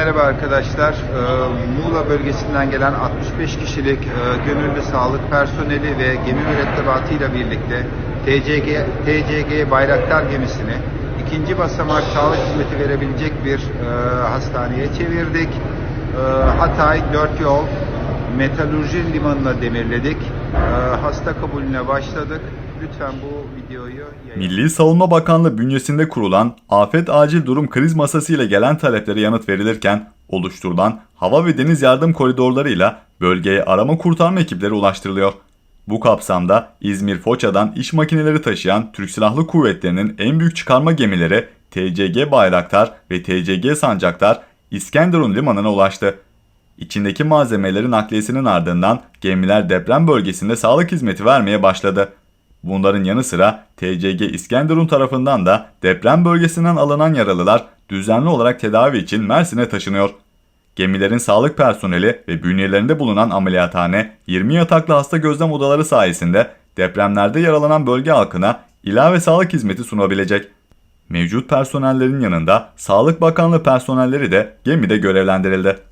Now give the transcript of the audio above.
merhaba arkadaşlar. Ee, Muğla bölgesinden gelen 65 kişilik e, gönüllü sağlık personeli ve gemi mürettebatıyla birlikte TCG, TCG Bayraktar gemisini ikinci basamak sağlık hizmeti verebilecek bir e, hastaneye çevirdik. E, Hatay 4 yol metalurji limanına demirledik. E, hasta kabulüne başladık. Lütfen bu videoyu yayın. Milli Savunma Bakanlığı bünyesinde kurulan Afet Acil Durum Kriz Masası ile gelen taleplere yanıt verilirken oluşturulan hava ve deniz yardım koridorlarıyla bölgeye arama kurtarma ekipleri ulaştırılıyor. Bu kapsamda İzmir Foça'dan iş makineleri taşıyan Türk Silahlı Kuvvetleri'nin en büyük çıkarma gemileri TCG Bayraktar ve TCG Sancaktar İskenderun limanına ulaştı. İçindeki malzemelerin nakliyesinin ardından gemiler deprem bölgesinde sağlık hizmeti vermeye başladı. Bunların yanı sıra TCG İskenderun tarafından da deprem bölgesinden alınan yaralılar düzenli olarak tedavi için Mersin'e taşınıyor. Gemilerin sağlık personeli ve bünyelerinde bulunan ameliyathane 20 yataklı hasta gözlem odaları sayesinde depremlerde yaralanan bölge halkına ilave sağlık hizmeti sunabilecek. Mevcut personellerin yanında Sağlık Bakanlığı personelleri de gemide görevlendirildi.